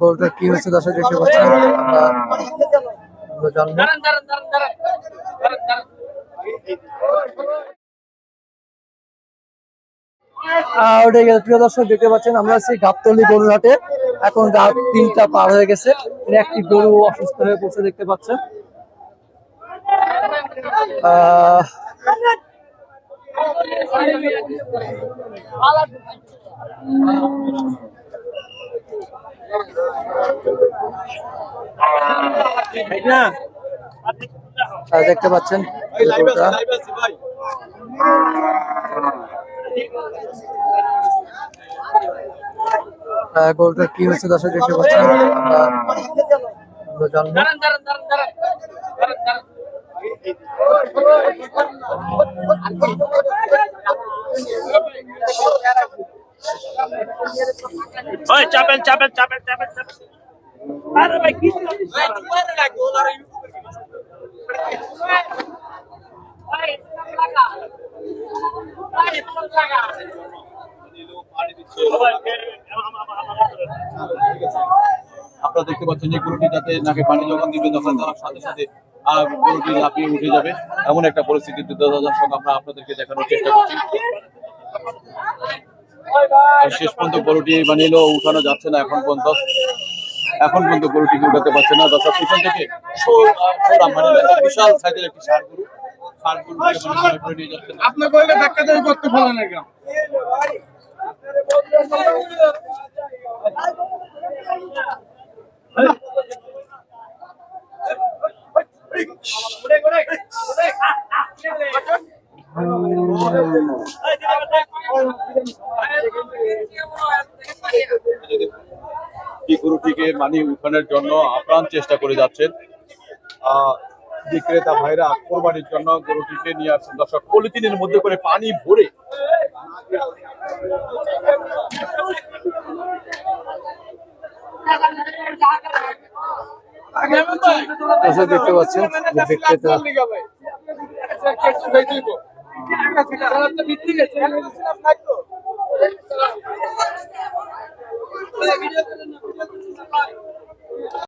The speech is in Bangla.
গরুটা কি হচ্ছে দর্শক দেখতে পাচ্ছেন। আমরা জানব ওটাই। প্রিয় দর্শক দেখতে পাচ্ছেন আমরা আছি গাবতলি গরুর হাটে এখন রাত তিনটা পার হয়ে গেছে। একটি গরু অসুস্থ হয়ে পড়ছে দেখতে পাচ্ছেন। আহ, দেখতে পাচ্ছেন গরুটা কি হচ্ছে দর্শক দেখতে পাচ্ছেন? চাপেন চাপেন চাপেন চাপেন চাপেন। আপনারা দেখতে পাচ্ছেন যে গরুটি যাতে নাকে পানি যখন দিবে তখন তার সাথে সাথে গরুটি লাফিয়ে উঠে যাবে। এমন একটা পরিস্থিতি দর্শক আমরা আপনাদেরকে দেখানোর চেষ্টা করছি। আর শেষ পর্যন্ত গরুটি মানে উঠানো যাচ্ছে না এখন পর্যন্ত। এখন পর্যন্ত গরুটিকে উঠাতে পারছে না দর্শক পিছন থেকে মানে বিশাল সাইজের একটি ষাড় গরু মানে আপনার ধাক্কা করতে না এই গরুটিকে মানে উঠানোর জন্য আপ্রাণ চেষ্টা করে যাচ্ছেন। আহ, বিক্রেতা ভাইরা কোরবানির জন্য গরুটিকে নিয়ে আসছেন। দর্শক পলিথিনের মধ্যে করে পানি ভরে দেখতে পাচ্ছেন বিক্রেতা